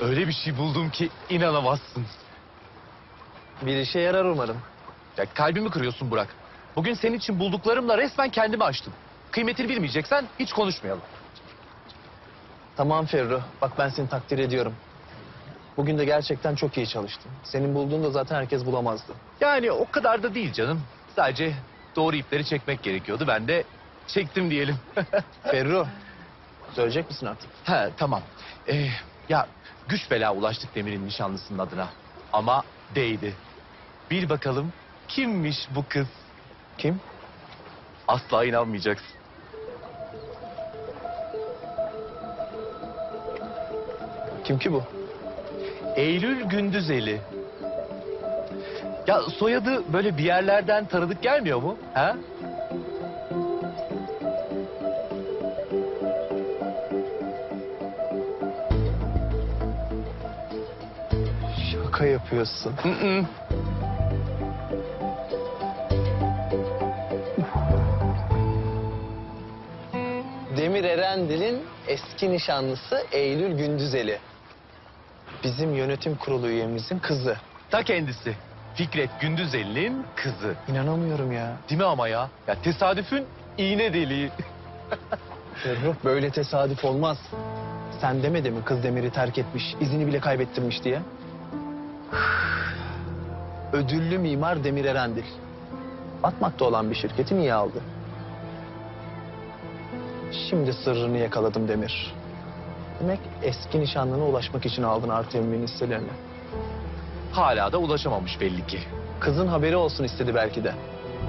Öyle bir şey buldum ki inanamazsın. Bir işe yarar umarım. Ya kalbimi kırıyorsun Burak. Bugün senin için bulduklarımla resmen kendimi açtım. Kıymetini bilmeyeceksen hiç konuşmayalım. Tamam Ferru. Bak ben seni takdir ediyorum. Bugün de gerçekten çok iyi çalıştın. Senin bulduğunu da zaten herkes bulamazdı. Yani o kadar da değil canım. Sadece doğru ipleri çekmek gerekiyordu. Ben de çektim diyelim. Ferru. Söyleyecek misin artık? He tamam. Ee, ya güç bela ulaştık Demir'in nişanlısının adına. Ama değdi. Bir bakalım kimmiş bu kız? Kim? Asla inanmayacaksın. Kim ki bu? Eylül Gündüzeli. Ya soyadı böyle bir yerlerden tanıdık gelmiyor mu? Ha? Şaka yapıyorsun. Hı hı. Demir Erendil'in eski nişanlısı Eylül Gündüzeli. Bizim yönetim kurulu üyemizin kızı. Ta kendisi. Fikret Gündüzeli'nin kızı. İnanamıyorum ya. Değil mi ama ya? Ya tesadüfün iğne deliği. Ferruh böyle tesadüf olmaz. Sen demedi mi kız Demir'i terk etmiş, izini bile kaybettirmiş diye? Ödüllü mimar Demir Erendil. Batmakta olan bir şirketi niye aldı? Şimdi sırrını yakaladım Demir. Demek eski nişanlına ulaşmak için aldın artı emrin hisselerini. Hala da ulaşamamış belli ki. Kızın haberi olsun istedi belki de.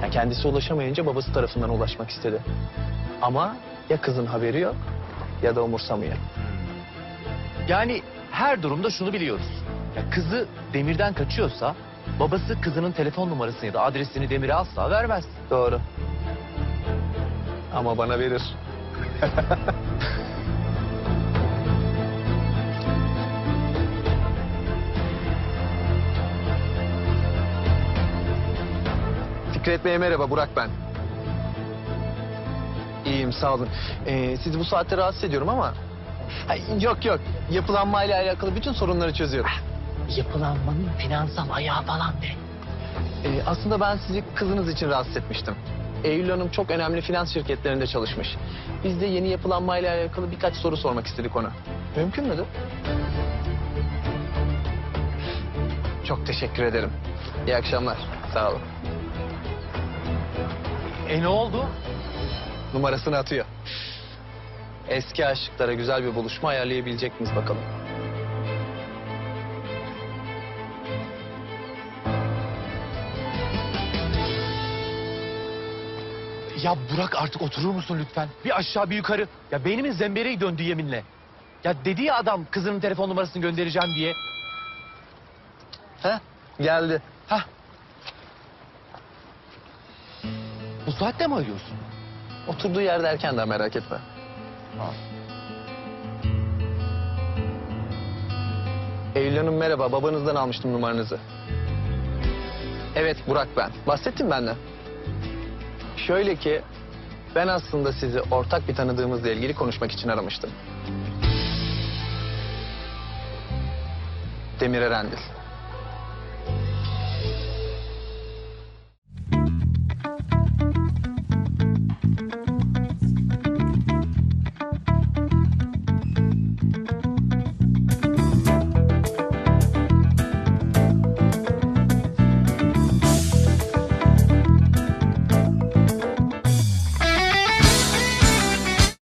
Ya kendisi ulaşamayınca babası tarafından ulaşmak istedi. Ama ya kızın haberi yok ya da umursamıyor. Yani her durumda şunu biliyoruz. Kızı Demir'den kaçıyorsa babası kızının telefon numarasını ya da adresini Demir'e asla vermez. Doğru. Ama bana verir. Fikret Bey merhaba, Burak ben. İyiyim, sağ olun. Ee, sizi bu saatte rahatsız ediyorum ama... Ay, yok yok, yapılanmayla alakalı bütün sorunları çözüyorum. Yapılanmanın finansal ayağı falan de. Ee, aslında ben sizi kızınız için rahatsız etmiştim. Eylül Hanım çok önemli finans şirketlerinde çalışmış. Biz de yeni yapılanmayla alakalı birkaç soru sormak istedik ona. Mümkün müdür? Çok teşekkür ederim. İyi akşamlar. Sağ olun. E ne oldu? Numarasını atıyor. Eski aşıklara güzel bir buluşma ayarlayabilecek miyiz bakalım? Ya Burak artık oturur musun lütfen? Bir aşağı bir yukarı. Ya beynimin zembereği döndü yeminle. Ya dedi ya adam kızının telefon numarasını göndereceğim diye. Heh, geldi. Hah. Bu saatte mi arıyorsun? Oturduğu yerde erkenden merak etme. Eylül Hanım merhaba. Babanızdan almıştım numaranızı. Evet Burak ben. Bahsettim benden. Şöyle ki ben aslında sizi ortak bir tanıdığımızla ilgili konuşmak için aramıştım. Demir Erendil.